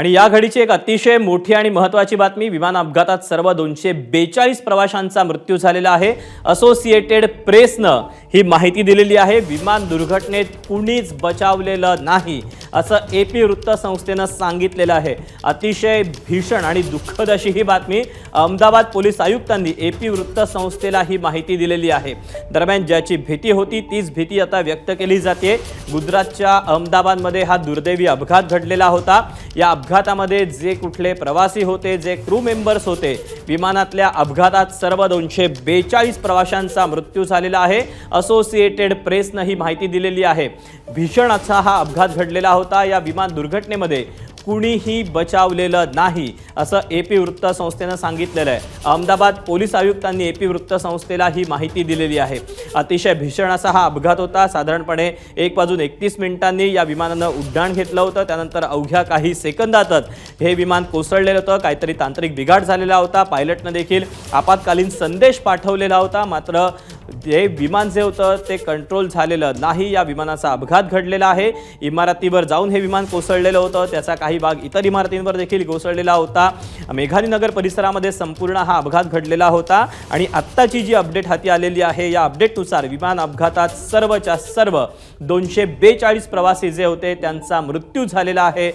आणि या घडीची एक अतिशय मोठी आणि महत्त्वाची बातमी विमान अपघातात सर्व दोनशे बेचाळीस प्रवाशांचा मृत्यू झालेला आहे. असोसिएटेड प्रेसनं ही माहिती दिलेली आहे. विमान दुर्घटनेत कुणीच बचावलेलं नाही असं ए पी वृत्तसंस्थेनं सांगितलेलं आहे. अतिशय भीषण आणि दुःखद अशी ही बातमी अहमदाबाद पोलीस आयुक्तांनी ए पी वृत्तसंस्थेला ही माहिती दिलेली आहे. दरम्यान ज्याची भीती होती तीच भीती आता व्यक्त केली जाते. गुजरातच्या अहमदाबादमध्ये हा दुर्दैवी अपघात घडलेला होता. या अपघातामध्ये जे कुठले प्रवासी होते जे क्रू मेंबर्स होते विमानातल्या अपघातात सर्व दोनशे बेचाळीस प्रवाशांचा मृत्यू झालेला आहे. असोसिएटेड प्रेसनं ही माहिती दिलेली आहे. भीषण असा हा अपघात घडलेला होता. या विमान दुर्घटनेमध्ये कुणीही बचावलेलं नाही असं ए पी वृत्तसंस्थेनं सांगितलेलं आहे. अहमदाबाद पोलीस आयुक्तांनी ए पी वृत्तसंस्थेला ही माहिती दिलेली आहे. अतिशय भीषण असा हा अपघात होता. साधारणपणे एक वाजून एकतीस मिनिटांनी या विमानानं उड्डाण घेतलं होतं. त्यानंतर अवघ्या काही सेकंदातच हे विमान कोसळलेलं होतं. काहीतरी तांत्रिक बिघाड झालेला होता. पायलटनं देखील आपत्कालीन संदेश पाठवलेला होता. मात्र जे विमान जे होतं ते कंट्रोल झालेलं नाही. या विमानाचा अपघात घडलेला आहे. इमारतीवर जाऊन हे विमान कोसळलेलं होतं. त्याचा काही भाग इतर इमारतींवर देखील कोसळलेला होता. मेघालीनगर परिसरामध्ये संपूर्ण हा अपघात घडलेला होता. आणि आत्ताची जी अपडेट हाती आलेली आहे या अपडेटनुसार विमान अपघातात सर्वच्या सर्व दोनशे बेचाळीस प्रवासी जे होते त्यांचा मृत्यू झालेला आहे.